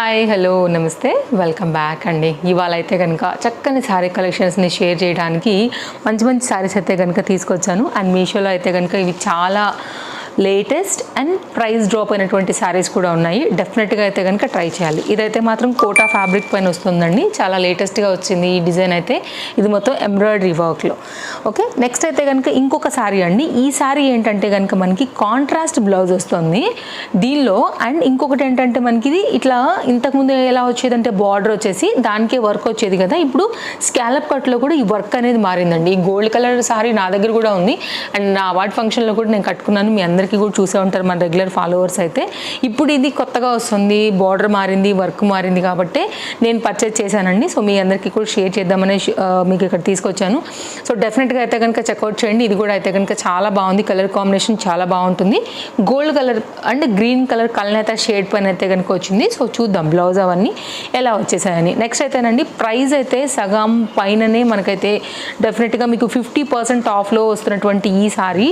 Hi hello నమస్తే. Welcome back అండి. ఇవాళ అయితే కనుక చక్కని శారీ కలెక్షన్స్ని షేర్ చేయడానికి మంచి మంచి శారీస్ అయితే కనుక తీసుకొచ్చాను. అండ్ మీషోలో అయితే కనుక ఇవి చాలా లేటెస్ట్ అండ్ ప్రైస్ డ్రాప్ అయినటువంటి శారీస్ కూడా ఉన్నాయి. డెఫినెట్గా అయితే కనుక ట్రై చేయాలి. ఇదైతే మాత్రం కోటా ఫ్యాబ్రిక్ పైన వస్తుందండి. చాలా లేటెస్ట్గా వచ్చింది ఈ డిజైన్ అయితే. ఇది మొత్తం ఎంబ్రాయిడరీ వర్క్లో ఓకే నెక్స్ట్ అయితే కనుక ఇంకొక శారీ అండి. ఈ శారీ ఏంటంటే కనుక మనకి కాంట్రాస్ట్ బ్లౌజ్ వస్తుంది. దీనిలో అండ్ ఇంకొకటి ఏంటంటే మనకి ఇది ఇట్లా ఇంతకుముందు ఎలా వచ్చేదంటే బార్డర్ వచ్చేసి దానికే వర్క్ వచ్చేది కదా. ఇప్పుడు స్కాలప్ కట్లో కూడా ఈ వర్క్ అనేది మారిందండి. ఈ గోల్డ్ కలర్ శారీ నా దగ్గర కూడా ఉంది. అండ్ నా అవార్డ్ ఫంక్షన్లో కూడా నేను కట్టుకున్నాను. మీ అందరికీ కూడా చూసే ఉంటారు మన రెగ్యులర్ ఫాలోవర్స్ అయితే. ఇప్పుడు ఇది కొత్తగా వస్తుంది బార్డర్ మారింది వర్క్ మారింది కాబట్టి నేను పర్చేజ్ చేశానండి. సో మీ అందరికీ కూడా షేర్ చేద్దామని మీకు ఇక్కడ తీసుకొచ్చాను. సో డెఫినెట్గా అయితే కనుక చెక్అవుట్ చేయండి. ఇది కూడా అయితే కనుక చాలా బాగుంది. కలర్ కాంబినేషన్ చాలా బాగుంటుంది. Gold colour and green colour కల్నేత shade పైన అయితే కనుక వచ్చింది. సో చూద్దాం బ్లౌజ్ అవన్నీ ఎలా వచ్చేసాయని. నెక్స్ట్ అయితేనండి ప్రైస్ అయితే సగం పైననే మనకైతే డెఫినెట్గా మీకు ఫిఫ్టీ పర్సెంట్ ఆఫ్లో వస్తున్నటువంటి ఈ సారీ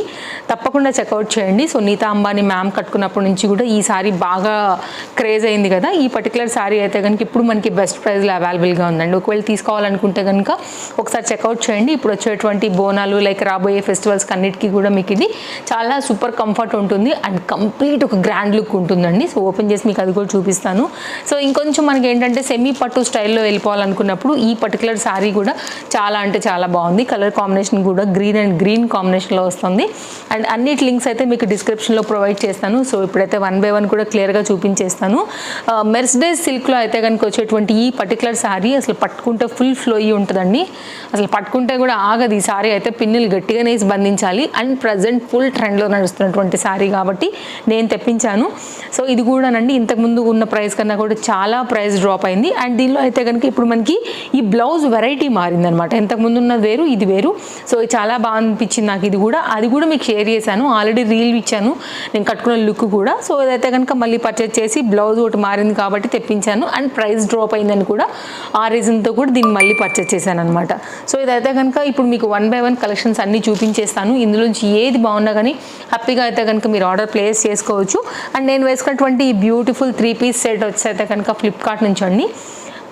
తప్పకుండా చెక్అవుట్ చేయండి. సో నీతా అంబానీ మ్యామ్ కట్టుకున్నప్పటి నుంచి కూడా ఈ సారీ బాగా క్రేజ్ అయింది కదా. ఈ పర్టికులర్ సారీ అయితే కనుక ఇప్పుడు మనకి బెస్ట్ ప్రైస్లో అవైలబుల్గా ఉందండి. ఒకవేళ తీసుకోవాలనుకుంటే కనుక ఒకసారి చెక్అవుట్ చేయండి. ఇప్పుడు వచ్చేటువంటి బోనాలు లైక్ రాబోయే ఫెస్టివల్స్ అన్నిటికీ కూడా మీకు ఇది చాలా సూపర్ కంఫర్ట్ ఉంటుంది. అండ్ కంప్లీట్ ఒక గ్రాండ్ లుక్ ఉంటుందండి. సో ఓపెన్ చేసి మీకు అది కూడా చూపిస్తాను. సో ఇంకొంచెం మనకి ఏంటంటే సెమీ పట్టు స్టైల్లో వెళ్ళిపోవాలనుకున్నప్పుడు ఈ పర్టికులర్ శారీ కూడా చాలా అంటే చాలా బాగుంది. కలర్ కాంబినేషన్ కూడా గ్రీన్ అండ్ గ్రీన్ కాంబినేషన్లో వస్తుంది. అండ్ అన్నిటి లింక్స్ అయితే మీకు డిస్క్రిప్షన్లో ప్రొవైడ్ చేస్తాను. సో ఇప్పుడైతే వన్ బై వన్ కూడా క్లియర్గా చూపించేస్తాను. Uh, మెర్సిడైజ్ సిల్క్లో అయితే కనుక వచ్చేటువంటి ఈ పర్టికులర్ శారీ అసలు పట్టుకుంటే ఫుల్ ఫ్లోయి ఉంటుందండి. అసలు పట్టుకుంటే కూడా ఆగదు. ఈ శారీ అయితే పిన్నులు గట్టిగానే బంధించాలి. అండ్ ప్రజెంట్ ఫుల్ ట్రెండ్లో నడుస్తున్నటువంటి శారీ కాబట్టి నేను తెప్పించాను. సో ఇది కూడానండి ఇంతకుముందు ఉన్న ప్రైస్ కన్నా కూడా చాలా ప్రైస్ డ్రాప్ అయింది. అండ్ దీనిలో అయితే కనుక ఇప్పుడు మనకి ఈ బ్లౌజ్ వెరైటీ మారిందనమాట ఇంతకుముందు ఉన్నది వేరు ఇది వేరు. సో ఇది చాలా బాగా అనిపించింది నాకు ఇది కూడా. అది కూడా మీకు షేర్ చేశాను. ఆల్రెడీ రీల్ ఇచ్చాను. నేను కట్టుకున్న లుక్ కూడా. సో ఏదైతే కనుక మళ్ళీ పర్చేజ్ చేసి బ్లౌజ్ ఒకటి మారింది కాబట్టి తెప్పించాను. అండ్ ప్రైస్ డ్రాప్ అయిందని కూడా ఆ రీజన్తో కూడా దీన్ని మళ్ళీ పర్చేజ్ చేశాను అనమాట సో ఇదైతే కనుక ఇప్పుడు మీకు వన్ బై వన్ కలెక్షన్స్ అన్నీ చూపించేస్తాను. ఇందులోంచి ఏది బాగున్నా కానీ హ్యాపీగా అయితే కనుక మీరు ఆర్డర్ ప్లేస్ చేసుకోవచ్చు. అండ్ నేను వేసుకున్నటువంటి ఈ బ్యూటిఫుల్ త్రీ పీస్ సెట్ వచ్చి అయితే కనుక ఫ్లిప్కార్ట్ నుంచి అండి.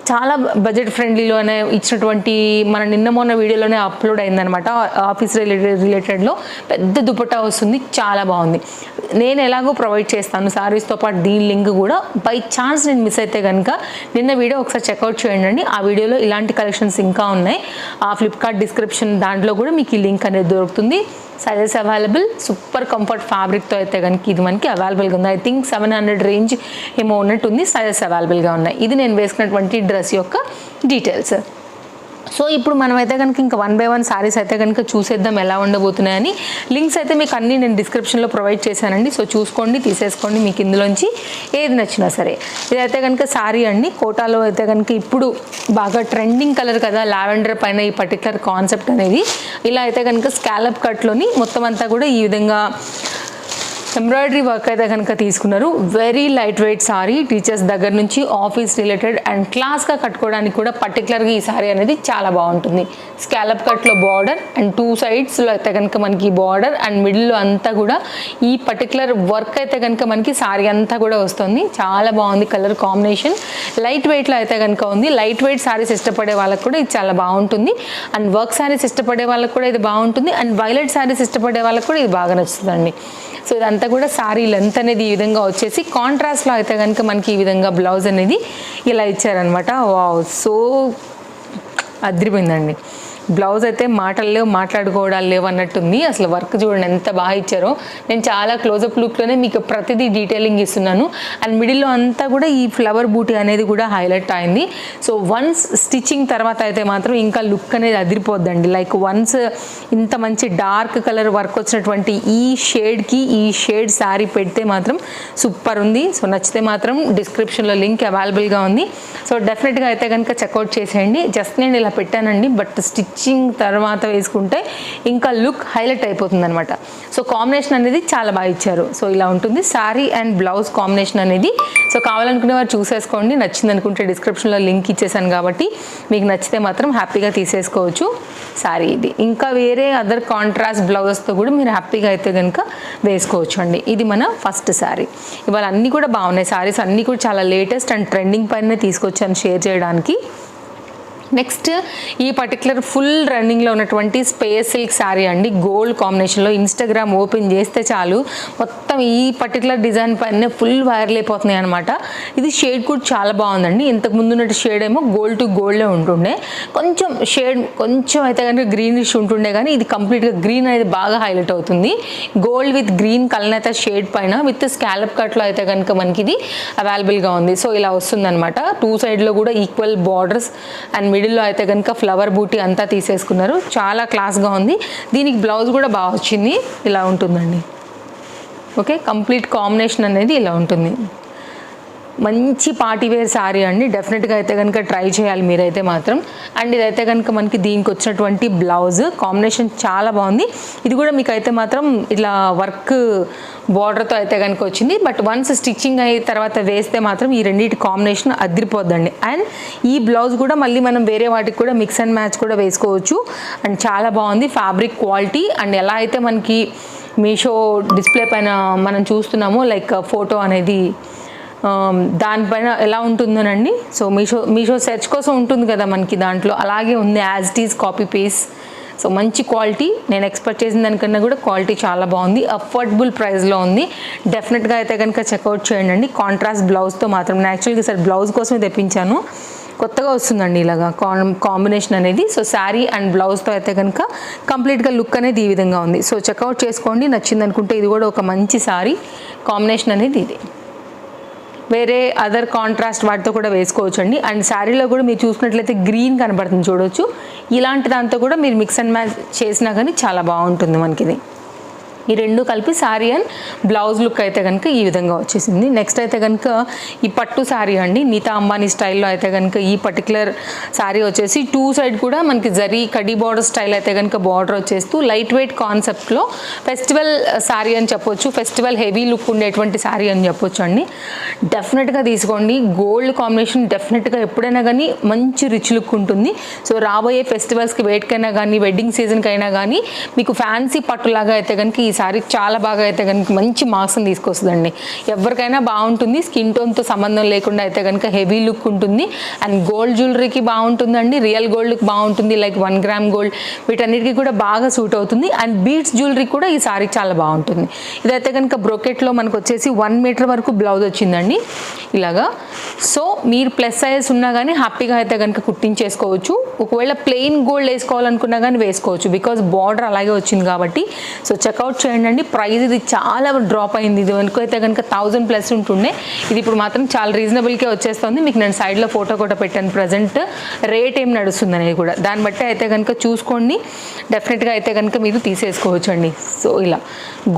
చాలా బడ్జెట్ ఫ్రెండ్లీలోనే ఇచ్చినటువంటి మన నిన్న మొన్న వీడియోలోనే అప్లోడ్ అయిందనమాట ఆఫీస్ రిలేటెడ్ రిలేటెడ్లో పెద్ద దుపట్టా వస్తుంది చాలా బాగుంది. నేను ఎలాగో ప్రొవైడ్ చేస్తాను సారీస్తో పాటు దీని లింక్ కూడా. బై ఛాన్స్ నేను మిస్ అయితే కనుక నిన్న వీడియో ఒకసారి చెక్అవుట్ చేయండి ఆ వీడియోలో ఇలాంటి కలెక్షన్స్ ఇంకా ఉన్నాయి. ఆ ఫ్లిప్కార్ట్ డిస్క్రిప్షన్ దాంట్లో కూడా మీకు ఈ లింక్ అనేది దొరుకుతుంది. సైజెస్ అవైలబుల్ సూపర్ కంఫర్ట్ ఫ్యాబ్రిక్తో అయితే కనుక ఇది మనకి అవైలబుల్గా ఉంది. I think seven hundred range ఏమో ఉన్నట్టు ఉంది సైజెస్ అవైలబుల్గా ఉన్నాయి. ఇది నేను వేసుకున్నటువంటి డ్రెస్ యొక్క డీటెయిల్స్ సో ఇప్పుడు మనం అయితే కనుక ఇంకా వన్ బై వన్ సారీస్ అయితే కనుక చూసేద్దాం ఎలా ఉండబోతున్నాయని. లింక్స్ అయితే మీకు అన్నీ నేను డిస్క్రిప్షన్లో ప్రొవైడ్ చేశానండి. సో చూసుకోండి తీసేసుకోండి మీకు ఇందులోంచి ఏది నచ్చినా సరే. ఇదైతే కనుక సారీ అండి. కోటాలో అయితే కనుక ఇప్పుడు బాగా ట్రెండింగ్ కలర్ కదా లావెండర్ పైన ఈ పర్టికులర్ కాన్సెప్ట్ అనేది. ఇలా అయితే కనుక స్కాలప్ కట్లోని మొత్తం అంతా కూడా ఈ విధంగా ఎంబ్రాయిడరీ వర్క్ అయితే కనుక తీసుకున్నారు. Very light weight sari teachers దగ్గర నుంచి ఆఫీస్ రిలేటెడ్ అండ్ క్లాస్గా కట్టుకోవడానికి కూడా పర్టికులర్గా ఈ సారీ అనేది చాలా బాగుంటుంది. స్కాలప్ కట్లో బార్డర్ అండ్ టూ సైడ్స్లో అయితే కనుక మనకి బార్డర్ అండ్ మిడిల్లో అంతా కూడా ఈ పర్టికులర్ వర్క్ అయితే కనుక మనకి సారీ అంతా కూడా వస్తుంది. చాలా బాగుంది కలర్ కాంబినేషన్ లైట్ వెయిట్లో అయితే కనుక ఉంది. లైట్ వెయిట్ సారీస్ ఇష్టపడే వాళ్ళకి కూడా ఇది చాలా బాగుంటుంది. అండ్ వర్క్ సారీస్ ఇష్టపడే వాళ్ళకి కూడా ఇది బాగుంటుంది. అండ్ వైలెట్ సారీస్ ఇష్టపడే వాళ్ళకి కూడా ఇది బాగా నచ్చుతుందండి. సో ఇదంతా కూడా సారీ లెంత్ అనేది ఈ విధంగా వచ్చేసి కాంట్రాస్ట్లో అయితే కనుక మనకి ఈ విధంగా బ్లౌజ్ అనేది ఇలా ఇచ్చారనమాట వావ్! సో అద్రిపోయిందండి. బ్లౌజ్ అయితే మాటలు లేవు మాట్లాడుకోవడాలు లేవు అన్నట్టుంది. అసలు వర్క్ చూడండి ఎంత బాగా ఇచ్చారో. నేను చాలా క్లోజప్ లుక్లోనే మీకు ప్రతిదీ డీటెయిలింగ్ ఇస్తున్నాను. అండ్ మిడిల్లో అంతా కూడా ఈ ఫ్లవర్ బూటీ అనేది కూడా హైలైట్ అయింది. సో వన్స్ స్టిచ్చింగ్ తర్వాత అయితే మాత్రం ఇంకా లుక్ అనేది అదిరిపోద్దండి. లైక్ వన్స్ ఇంత మంచి డార్క్ కలర్ వర్క్ వచ్చినటువంటి ఈ షేడ్కి ఈ షేడ్ శారీ పెడితే మాత్రం సూపర్ ఉంది. సో నచ్చితే మాత్రం డిస్క్రిప్షన్లో లింక్ అవైలబుల్గా ఉంది. సో డెఫినెట్గా అయితే కనుక చెక్అవుట్ చేసేయండి. జస్ట్ నేను ఇలా పెట్టానండి బట్ స్టిచ్ స్టిచ్చింగ్ తర్వాత వేసుకుంటే ఇంకా లుక్ హైలైట్ అయిపోతుంది అనమాట సో కాంబినేషన్ అనేది చాలా బాగా ఇచ్చారు. సో ఇలా ఉంటుంది. శారీ అండ్ బ్లౌజ్ కాంబినేషన్ అనేది. సో కావాలనుకునే వారు చూసేసుకోండి. నచ్చింది అనుకుంటే డిస్క్రిప్షన్లో లింక్ ఇచ్చేసాను కాబట్టి మీకు నచ్చితే మాత్రం హ్యాపీగా తీసేసుకోవచ్చు శారీ ఇది. ఇంకా వేరే అదర్ కాంట్రాస్ట్ బ్లౌజెస్తో కూడా మీరు హ్యాపీగా అయితే కనుక వేసుకోవచ్చు అండి. ఇది మన ఫస్ట్ శారీ ఇవాళ అన్నీ కూడా బాగున్నాయి. శారీస్ అన్నీ కూడా చాలా లేటెస్ట్ అండ్ ట్రెండింగ్ పైన తీసుకొచ్చాను షేర్ చేయడానికి. నెక్స్ట్ ఈ పర్టికులర్ ఫుల్ రన్నింగ్లో ఉన్నటువంటి స్పేస్ సిల్క్ శారీ అండి. గోల్డ్ కాంబినేషన్లో ఇన్స్టాగ్రామ్ ఓపెన్ చేస్తే చాలు. మొత్తం ఈ పర్టికులర్ డిజైన్ పైన ఫుల్ వైరల్ అయిపోతున్నాయి అనమాట ఇది షేడ్ కూడా చాలా బాగుందండి. ఇంతకు ముందు ఉన్నట్టు షేడ్ ఏమో గోల్డ్ టు గోల్డే ఉంటుండే. కొంచెం షేడ్ కొంచెం అయితే కనుక గ్రీనిష్ ఉంటుండే కానీ ఇది కంప్లీట్గా గ్రీన్ అనేది బాగా హైలైట్ అవుతుంది. గోల్డ్ విత్ గ్రీన్ కలర్ అయితే షేడ్ పైన విత్ స్కాలప్ కట్లో అయితే కనుక మనకి ఇది అవైలబుల్గా ఉంది. సో ఇలా వస్తుంది అనమాట టూ సైడ్లో కూడా ఈక్వల్ బార్డర్స్ అండ్ మిడిల్లో అయితే కనుక ఫ్లవర్ బూటీ అంతా తీసేసుకున్నారు. చాలా క్లాస్గా ఉంది. దీనికి బ్లౌజ్ కూడా బాగా వచ్చింది. ఇలా ఉంటుందండి. ఓకే కంప్లీట్ కాంబినేషన్ అనేది ఇలా ఉంటుంది. మంచి పార్టీ వేర్ శారీ అండి. డెఫినెట్గా అయితే కనుక ట్రై చేయాలి మీరైతే మాత్రం. అండ్ ఇదైతే కనుక మనకి దీనికి వచ్చినటువంటి బ్లౌజ్ కాంబినేషన్ చాలా బాగుంది. ఇది కూడా మీకు అయితే మాత్రం ఇట్లా వర్క్ బార్డర్తో అయితే కనుక వచ్చింది. బట్ వన్స్ స్టిచ్చింగ్ అయిన తర్వాత వేస్తే మాత్రం ఈ రెండింటి కాంబినేషన్ అదిరిపోద్దండి. అండ్ ఈ బ్లౌజ్ కూడా మళ్ళీ మనం వేరే వాటికి కూడా మిక్స్ అండ్ మ్యాచ్ కూడా వేసుకోవచ్చు. అండ్ చాలా బాగుంది ఫ్యాబ్రిక్ క్వాలిటీ అండ్ ఎలా అయితే మనకి మీషో డిస్ప్లే పైన మనం చూస్తున్నామో లైక్ ఫోటో అనేది దానిపైన ఎలా ఉంటుందోనండి? సో మీషో మీషో సెర్చ్ కోసం ఉంటుంది కదా మనకి దాంట్లో. అలాగే ఉంది as it is copy paste so మంచి క్వాలిటీ. నేను ఎక్స్పెక్ట్ చేసిన దానికన్నా కూడా క్వాలిటీ చాలా బాగుంది. అఫోర్డబుల్ ప్రైస్లో ఉంది. డెఫినెట్గా అయితే కనుక చెక్అవుట్ చేయండి అండి కాంట్రాస్ట్ బ్లౌజ్తో మాత్రం నేను యాక్చువల్గా సార్ బ్లౌజ్ కోసమే తెప్పించాను. కొత్తగా వస్తుందండి ఇలాగా కాంబినేషన్ అనేది. సో శారీ అండ్ బ్లౌజ్తో అయితే కనుక కంప్లీట్గా లుక్ అనేది ఈ విధంగా ఉంది. సో చెక్అవుట్ చేసుకోండి. నచ్చింది అనుకుంటే ఇది కూడా ఒక మంచి శారీ కాంబినేషన్ అనేది ఇది. వేరే అదర్ కాంట్రాస్ట్ వాటితో కూడా వేసుకోవచ్చు అండి అండ్ శారీలో కూడా మీరు చూసుకున్నట్లయితే గ్రీన్ కనబడుతుంది చూడొచ్చు. ఇలాంటి దాంతో కూడా మీరు మిక్స్ అండ్ మ్యాచ్ చేసినా కానీ చాలా బాగుంటుంది మనకి ఇది ఈ రెండు కలిపి శారీ అండ్ బ్లౌజ్ లుక్ అయితే కనుక ఈ విధంగా వచ్చేసింది. నెక్స్ట్ అయితే కనుక ఈ పట్టు శారీ అండి. నీతా అంబానీ స్టైల్లో అయితే కనుక ఈ పర్టికులర్ శారీ వచ్చేసి టూ సైడ్ కూడా మనకి జరీ కడి బార్డర్ స్టైల్ అయితే కనుక బార్డర్ వచ్చేస్తూ లైట్ వెయిట్ కాన్సెప్ట్లో ఫెస్టివల్ శారీ అని చెప్పొచ్చు. ఫెస్టివల్ హెవీ లుక్ ఉండేటువంటి శారీ అని చెప్పొచ్చు అండి. డెఫినెట్గా తీసుకోండి. గోల్డ్ కాంబినేషన్ డెఫినెట్గా ఎప్పుడైనా కానీ మంచి రిచ్ లుక్ ఉంటుంది. సో రాబోయే ఫెస్టివల్స్కి వేటికైనా కానీ వెడ్డింగ్ సీజన్కి అయినా కానీ మీకు ఫ్యాన్సీ పట్టులాగా అయితే కనుక ఈ శారీ చాలా బాగా అయితే కనుక మంచి మార్క్స్ని తీసుకొస్తుందండి. ఎవరికైనా బాగుంటుంది స్కిన్ టోన్తో సంబంధం లేకుండా అయితే కనుక హెవీ లుక్ ఉంటుంది. అండ్ గోల్డ్ జ్యువెలరీకి బాగుంటుందండి రియల్ గోల్డ్కి బాగుంటుంది లైక్ వన్ గ్రామ్ గోల్డ్ వీటన్నిటికీ కూడా బాగా సూట్ అవుతుంది. అండ్ బీడ్స్ జ్యువెలరీ కూడా ఈ సారీ చాలా బాగుంటుంది. ఇదైతే కనుక బ్రొకెట్లో మనకు వచ్చేసి వన్ మీటర్ వరకు బ్లౌజ్ వచ్చిందండి. ఇలాగా. సో మీరు ప్లస్ సైజ్ ఉన్నా కానీ హ్యాపీగా అయితే కనుక కుట్టించేసుకోవచ్చు. ఒకవేళ ప్లెయిన్ గోల్డ్ వేసుకోవాలనుకున్నా కానీ వేసుకోవచ్చు. బికాజ్ బార్డర్ అలాగే వచ్చింది కాబట్టి. సో చెక్అవుట్ చేయండి అండి ప్రైస్ ఇది చాలా డ్రాప్ అయింది. ఇది వరకు అయితే కనుక థౌజండ్ ప్లస్ ఉంటుండే. ఇది ఇప్పుడు మాత్రం చాలా రీజనబుల్కే వచ్చేస్తుంది. మీకు నేను సైడ్లో ఫోటో కూడా పెట్టాను. ప్రజెంట్ రేట్ ఏం నడుస్తుంది అనేది కూడా. దాన్ని బట్టి అయితే కనుక చూసుకోండి. డెఫినెట్గా అయితే కనుక మీరు తీసేసుకోవచ్చు అండి సో ఇలా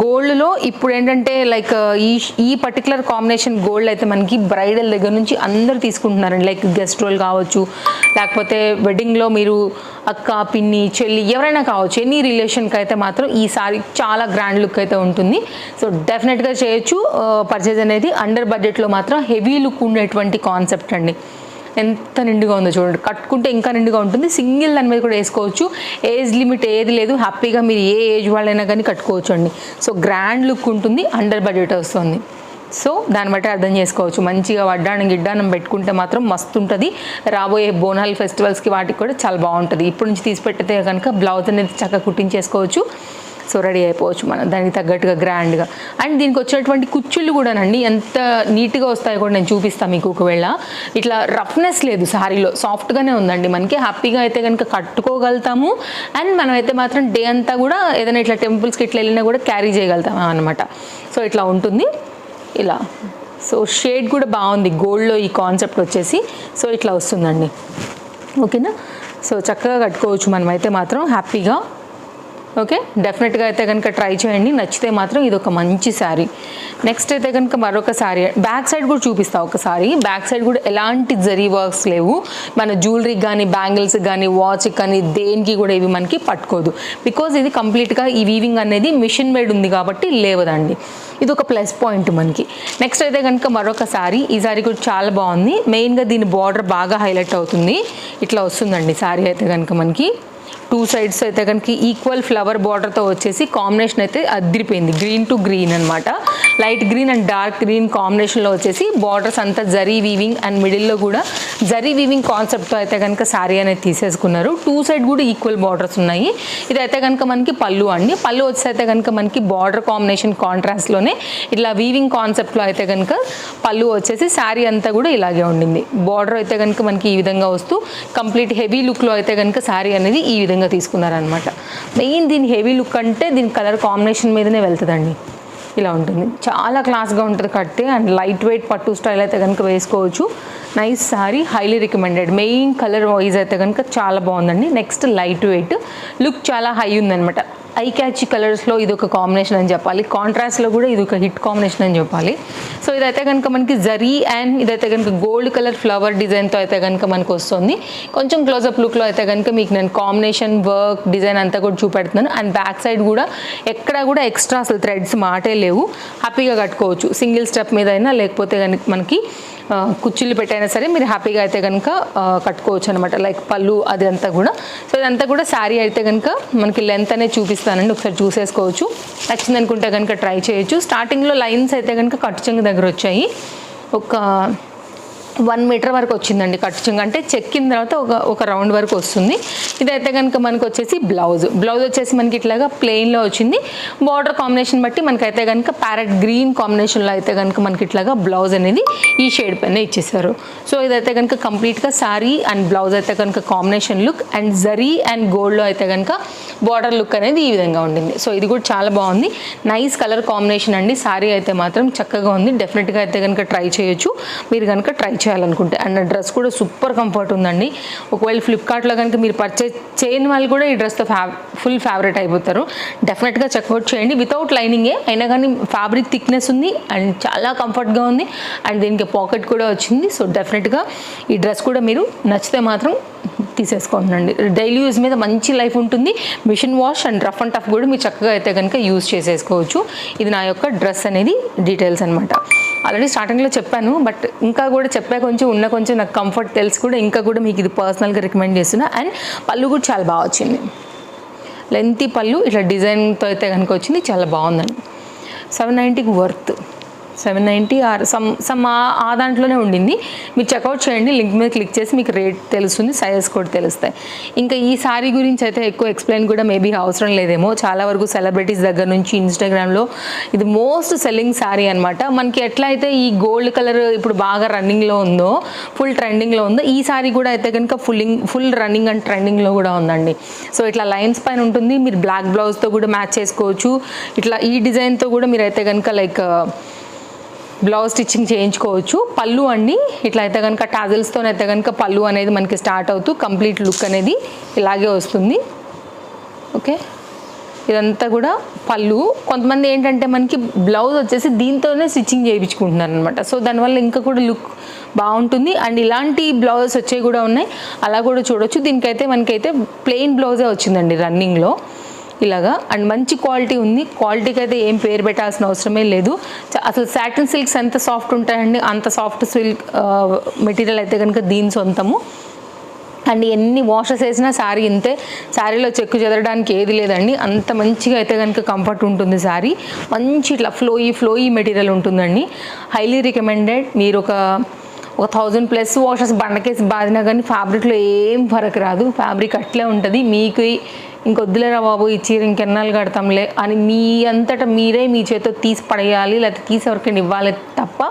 గోల్డ్లో ఇప్పుడు ఏంటంటే లైక్ ఈ ఈ పర్టికులర్ కాంబినేషన్ గోల్డ్ అయితే మనకి బ్రైడల్ దగ్గర నుంచి అందరూ తీసుకుంటున్నారండి. లైక్ గెస్ట్ రోల్ కావచ్చు లేకపోతే వెడ్డింగ్లో మీరు అక్క పిన్ని చెల్లి ఎవరైనా కావచ్చు ఎనీ రిలేషన్కి అయితే మాత్రం ఈ సారీ చాలా గ్రాండ్ లుక్ అయితే ఉంటుంది. సో డెఫినెట్గా చేయొచ్చు. పర్చేజ్ అనేది అండర్ బడ్జెట్లో మాత్రం హెవీ లుక్ ఉండేటువంటి కాన్సెప్ట్ అండి. ఎంత నిండుగా ఉందో చూడండి. కట్టుకుంటే ఇంకా నిండుగా ఉంటుంది. సింగిల్ దాని మీద కూడా వేసుకోవచ్చు. ఏజ్ లిమిట్ ఏది లేదు. హ్యాపీగా మీరు ఏ ఏజ్ వాళ్ళైనా కానీ కట్టుకోవచ్చు అండి. సో గ్రాండ్ లుక్ ఉంటుంది. అండర్ బడ్జెట్ వస్తుంది. సో దాన్ని బట్టి అర్థం చేసుకోవచ్చు. మంచిగా వడ్డానం గిడ్డానం పెట్టుకుంటే మాత్రం మస్తు ఉంటుంది రాబోయే బోనాల్ ఫెస్టివల్స్కి వాటికి కూడా చాలా బాగుంటుంది. ఇప్పుడు నుంచి తీసి పెట్టితే కనుక బ్లౌజ్ అనేది చక్కగా కుట్టించేసుకోవచ్చు. సో రెడీ అయిపోవచ్చు మనం. దానికి తగ్గట్టుగా గ్రాండ్గా. అండ్ దీనికి వచ్చినటువంటి కుచ్చుళ్ళు కూడానండి ఎంత నీట్గా వస్తాయో కూడా నేను చూపిస్తాను మీకు ఒకవేళ. ఇట్లా రఫ్నెస్ లేదు శారీలో సాఫ్ట్గానే ఉందండి మనకి. హ్యాపీగా అయితే కనుక కట్టుకోగలుగుతాము. అండ్ మనం అయితే మాత్రం డే అంతా కూడా ఏదైనా ఇట్లా టెంపుల్స్కి ఇట్లా వెళ్ళినా కూడా క్యారీ చేయగలుగుతాం అనమాట సో ఇట్లా ఉంటుంది. ఇలా. సో షేడ్ కూడా బాగుంది. గోల్డ్లో ఈ కాన్సెప్ట్ వచ్చేసి. సో ఇట్లా వస్తుందండి. ఓకేనా సో చక్కగా కట్టుకోవచ్చు మనమైతే మాత్రం. హ్యాపీగా ఓకే? డెఫినెట్గా అయితే కనుక ట్రై చేయండి. నచ్చితే మాత్రం ఇది ఒక మంచి శారీ నెక్స్ట్ అయితే కనుక మరొక శారీ బ్యాక్ సైడ్ కూడా చూపిస్తా ఒకసారి బ్యాక్ సైడ్ కూడా ఎలాంటి జరీ వర్క్స్ లేవు. మన జ్యువెలరీకి కానీ బ్యాంగిల్స్కి కానీ వాచ్కి కానీ దేనికి కూడా ఇవి మనకి పట్టుకోదు. బికాజ్ ఇది కంప్లీట్గా ఈ వీవింగ్ అనేది మిషన్ మేడ్ ఉంది కాబట్టి లేవదండి. ఇది ఒక ప్లస్ పాయింట్ మనకి. నెక్స్ట్ అయితే కనుక మరొక శారీ ఈ శారీ కూడా చాలా బాగుంది. మెయిన్గా దీని బార్డర్ బాగా హైలైట్ అవుతుంది. ఇట్లా వస్తుందండి శారీ అయితే కనుక మనకి. టూ సైడ్స్ అయితే కనుక ఈక్వల్ ఫ్లవర్ బార్డర్తో వచ్చేసి కాంబినేషన్ అయితే అదిరిపోయింది. గ్రీన్ టు గ్రీన్ అనమాట light green and dark green కాంబినేషన్లో వచ్చేసి బార్డర్స్ అంతా జరీ వీవింగ్ అండ్ మిడిల్లో కూడా జరీ వీవింగ్ కాన్సెప్ట్తో అయితే కనుక శారీ అనేది తీసేసుకున్నారు. టూ సైడ్ కూడా ఈక్వల్ బార్డర్స్ ఉన్నాయి. ఇది అయితే కనుక మనకి పళ్ళు అండి. పళ్ళు వచ్చేసైతే కనుక మనకి బార్డర్ కాంబినేషన్ కాంట్రాస్ట్లోనే ఇట్లా వీవింగ్ కాన్సెప్ట్లో అయితే కనుక పళ్ళు వచ్చేసి శారీ అంతా కూడా ఇలాగే ఉండింది. బార్డర్ అయితే కనుక మనకి ఈ విధంగా వస్తూ కంప్లీట్ హెవీ లుక్లో అయితే కనుక శారీ అనేది ఈ విధంగా తీసుకున్నారనమాట మెయిన్ దీని హెవీ లుక్ అంటే దీని కలర్ కాంబినేషన్ మీదనే వెళ్తుందండి. ఇలా ఉంటుంది. చాలా క్లాస్గా ఉంటుంది కట్టి అండ్ లైట్ వెయిట్ పట్టు స్టైల్ అయితే కనుక వేసుకోవచ్చు. Nice sari highly recommended main colour wise అయితే కనుక చాలా బాగుందండి. నెక్స్ట్ లైట్ వెయిట్ లుక్ చాలా హై ఉందనమాట ఐ క్యాచ్ కలర్స్లో ఇది ఒక కాంబినేషన్ అని చెప్పాలి. కాంట్రాస్ట్లో కూడా ఇది ఒక హిట్ కాంబినేషన్ అని చెప్పాలి. సో ఇదైతే కనుక మనకి జరీ అండ్ ఇదైతే కనుక గోల్డ్ కలర్ ఫ్లవర్ డిజైన్తో అయితే కనుక మనకు వస్తుంది. కొంచెం క్లోజప్ లుక్లో అయితే కనుక మీకు నేను కాంబినేషన్ వర్క్ డిజైన్ అంతా కూడా చూపెడుతున్నాను. అండ్ బ్యాక్ సైడ్ కూడా ఎక్కడా కూడా ఎక్స్ట్రా అసలు థ్రెడ్స్ మాటే లేవు. హ్యాపీగా కట్టుకోవచ్చు. సింగిల్ స్టెప్ మీద అయినా లేకపోతే కనుక మనకి కుచ్చిళ్ళు పెట్టైనా సరే మీరు హ్యాపీగా అయితే కనుక కట్టుకోవచ్చు అనమాట లైక్ పళ్ళు అది అంతా కూడా. సో ఇదంతా కూడా శారీ అయితే కనుక మనకి లెంత్ అనేది చూపిస్తానండి. ఒకసారి చూసేసుకోవచ్చు. నచ్చింది అనుకుంటే కనుక ట్రై చేయొచ్చు. స్టార్టింగ్లో లైన్స్ అయితే కనుక కట్టు చెంగు దగ్గర వచ్చాయి. ఒక వన్ మీటర్ వరకు వచ్చిందండి కట్టుచింగ్ అంటే చెక్కిన తర్వాత ఒక ఒక రౌండ్ వరకు వస్తుంది. ఇదైతే కనుక మనకు వచ్చేసి బ్లౌజ్. బ్లౌజ్ వచ్చేసి మనకి ఇట్లాగా ప్లెయిన్లో వచ్చింది. బార్డర్ కాంబినేషన్ బట్టి మనకైతే కనుక ప్యారెట్ గ్రీన్ కాంబినేషన్లో అయితే కనుక మనకి ఇట్లాగా బ్లౌజ్ అనేది ఈ షేడ్ పైన ఇచ్చేసారు సో ఇదైతే కనుక కంప్లీట్గా శారీ అండ్ బ్లౌజ్ అయితే కనుక combination look and zari and గోల్డ్లో అయితే కనుక బార్డర్ లుక్ అనేది ఈ విధంగా ఉండింది. సో ఇది కూడా చాలా బాగుంది. నైస్ కలర్ కాంబినేషన్ అండి. శారీ అయితే మాత్రం చక్కగా ఉంది. డెఫినెట్గా అయితే కనుక ట్రై చేయొచ్చు. మీరు కనుక ట్రై చేయొచ్చు చేయాలనుకుంటే. అండ్ డ్రెస్ కూడా సూపర్ కంఫర్ట్ ఉందండి. ఒకవేళ ఫ్లిప్కార్ట్లో కనుక మీరు పర్చేస్ చేయని వాళ్ళు కూడా ఈ డ్రెస్తో ఫ్యా ఫుల్ ఫేవరెట్ అయిపోతారు. డెఫినెట్గా చెక్అవుట్ చేయండి. వితౌట్ లైనింగే అయినా కానీ ఫ్యాబ్రిక్ థిక్నెస్ ఉంది అండ్ చాలా కంఫర్ట్గా ఉంది. అండ్ దీనికి పాకెట్ కూడా వచ్చింది. సో డెఫినెట్గా ఈ డ్రెస్ కూడా మీరు నచ్చితే మాత్రం తీసేసుకోండి. డైలీ యూజ్ మీద మంచి లైఫ్ ఉంటుంది. Machine wash and rough and tough కూడా మీరు చక్కగా అయితే కనుక యూజ్ చేసేసుకోవచ్చు. ఇది నా యొక్క డ్రెస్ అనేది డీటెయిల్స్ అనమాట ఆల్రెడీ స్టార్టింగ్లో చెప్పాను బట్ ఇంకా కూడా చెప్పా కొంచెం ఉన్న కొంచెం నాకు కంఫర్ట్ తెలుసు కూడా ఇంకా కూడా మీకు ఇది పర్సనల్గా రికమెండ్ చేస్తున్నా. అండ్ పళ్ళు కూడా చాలా బాగా వచ్చింది. లెంతీ పళ్ళు ఇట్లా డిజైన్తో అయితే కనుక వచ్చింది చాలా బాగుందండి. Seven నైంటీకి worth seven ninety or some some ఆ- ఆ దాంట్లోనే ఉండింది. మీరు చెక్అవుట్ చేయండి లింక్ మీద క్లిక్ చేసి మీకు రేట్ తెలుస్తుంది సైజెస్ కూడా తెలుస్తాయి. ఇంకా ఈ సారీ గురించి అయితే ఎక్కువ ఎక్స్ప్లెయిన్ కూడా మేబీ అవసరం లేదేమో. చాలా వరకు సెలబ్రిటీస్ దగ్గర నుంచి ఇన్స్టాగ్రామ్లో ఇది మోస్ట్ సెల్లింగ్ శారీ అనమాట మనకి ఎట్లా అయితే ఈ గోల్డ్ కలర్ ఇప్పుడు బాగా రన్నింగ్లో ఉందో ఫుల్ ట్రెండింగ్లో ఉందో ఈ సారీ కూడా అయితే కనుక ఫుల్లింగ్ ఫుల్ రన్నింగ్ అండ్ ట్రెండింగ్లో కూడా ఉందండి. సో ఇట్లా లైన్స్ పైన ఉంటుంది. మీరు బ్లాక్ బ్లౌజ్తో కూడా మ్యాచ్ చేసుకోవచ్చు. ఇట్లా ఈ డిజైన్తో కూడా మీరు అయితే కనుక లైక్ బ్లౌజ్ స్టిచ్చింగ్ చేయించుకోవచ్చు. పళ్ళు అండి ఇట్లా అయితే కనుక టాజిల్స్తో అయితే కనుక పళ్ళు అనేది మనకి స్టార్ట్ అవుతూ కంప్లీట్ లుక్ అనేది ఇలాగే వస్తుంది. ఓకే? ఇదంతా కూడా పళ్ళు. కొంతమంది ఏంటంటే మనకి బ్లౌజ్ వచ్చేసి దీంతోనే స్టిచ్చింగ్ చేయించుకుంటున్నారు అనమాట సో దానివల్ల ఇంకా కూడా లుక్ బాగుంటుంది. అండ్ ఇలాంటి బ్లౌజెస్ వచ్చేవి కూడా ఉన్నాయి. అలా కూడా చూడొచ్చు. దీనికైతే మనకైతే ప్లెయిన్ బ్లౌజే వచ్చిందండి రన్నింగ్లో. ఇలాగా. అండ్ మంచి క్వాలిటీ ఉంది. క్వాలిటీకి అయితే ఏం పేరు పెట్టాల్సిన అవసరమే లేదు. అసలు సాటిన్ సిల్క్స్ ఎంత సాఫ్ట్ ఉంటాయండి అంత సాఫ్ట్ సిల్క్ మెటీరియల్ అయితే కనుక దీని సొంతము. అండ్ ఎన్ని వాషెస్ వేసినా శారీ ఇంతే. శారీలో చెక్కు చెదరడానికి ఏది లేదండి. అంత మంచిగా అయితే కనుక కంఫర్ట్ ఉంటుంది శారీ. మంచి ఇట్లా ఫ్లోయి ఫ్లోయి మెటీరియల్ ఉంటుందండి. Highly recommended. మీరు ఒక ఒక థౌజండ్ ప్లస్ వాషెస్ బండకేసి బాదినా కానీ ఫ్యాబ్రిక్లో ఏం ఫరక్ రాదు. ఫ్యాబ్రిక్ అట్లే ఉంటుంది. మీకు ఇంకొద్దులేరా బాబు ఈ చీర ఇంకెన్నాళ్ళు కడతాంలే అని మీ అంతటా మీరే మీ చేతితో తీసి పడేయాలి లేకపోతే తీసి ఎవరికైనా ఇవ్వాలి తప్ప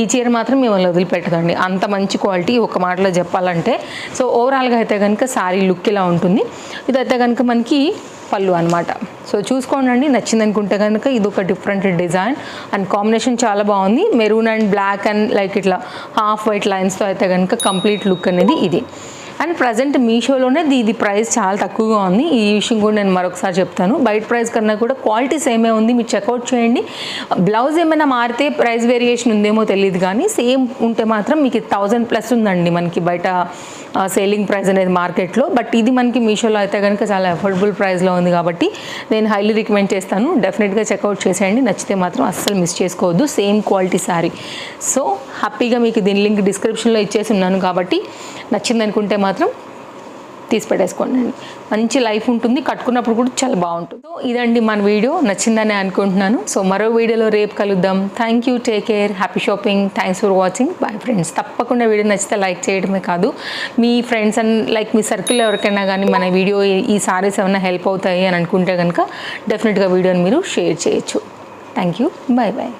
ఈ చీర మాత్రం మిమ్మల్ని వదిలిపెట్టదండి అంత మంచి క్వాలిటీ ఒక మాటలో చెప్పాలంటే. సో ఓవరాల్గా అయితే కనుక శారీ లుక్ ఇలా ఉంటుంది. ఇదైతే కనుక మనకి పళ్ళు అనమాట సో చూసుకోండి నచ్చింది అనుకుంటే కనుక ఇది ఒక డిఫరెంట్ డిజైన్ అండ్ కాంబినేషన్ చాలా బాగుంది. Maroon and black and like ఇట్లా హాఫ్ వైట్ లైన్స్తో అయితే కనుక కంప్లీట్ లుక్ అనేది ఇది. అండ్ ప్రజెంట్ మీషోలోనే ఇది ఇది ప్రైస్ చాలా తక్కువగా ఉంది. ఈ విషయం కూడా నేను మరొకసారి చెప్తాను. బయట ప్రైస్ కన్నా కూడా క్వాలిటీ సేమే ఉంది. మీరు చెక్అవుట్ చేయండి. బ్లౌజ్ ఏమైనా మారితే ప్రైస్ వేరియేషన్ ఉందేమో తెలియదు కానీ సేమ్ ఉంటే మాత్రం మీకు థౌజండ్ ప్లస్ ఉందండి మనకి బయట సేలింగ్ ప్రైస్ అనేది మార్కెట్లో. బట్ ఇది మనకి మీషోలో అయితే కనుక చాలా అఫోర్డబుల్ ప్రైస్లో ఉంది కాబట్టి నేను హైలీ రికమెండ్ చేస్తాను. డెఫినెట్గా చెక్అవుట్ చేసేయండి. నచ్చితే మాత్రం అస్సలు మిస్ చేసుకోవద్దు. సేమ్ క్వాలిటీ శారీ సో హ్యాపీగా మీకు దీని లింక్ డిస్క్రిప్షన్లో ఇచ్చేసి ఉన్నాను కాబట్టి నచ్చిందనుకుంటే మాత్రం తీసి పెట్టేసుకోండి మంచి లైఫ్ ఉంటుంది. కట్టుకున్నప్పుడు కూడా చాలా బాగుంటుంది. సో ఇదండి మన వీడియో. నచ్చిందని అనుకుంటున్నాను. సో మరో వీడియోలో రేపు కలుద్దాం. Thank you take care happy shopping thanks for watching bye friends తప్పకుండా వీడియో నచ్చితే లైక్ చేయడమే కాదు. మీ ఫ్రెండ్స్ అండ్ లైక్ మీ సర్కిల్ ఎవరికైనా కానీ మన వీడియో ఈ సారీస్ ఏమైనా హెల్ప్ అవుతాయి అని అనుకుంటే కనుక డెఫినెట్గా వీడియోని మీరు షేర్ చేయొచ్చు. Thank you bye bye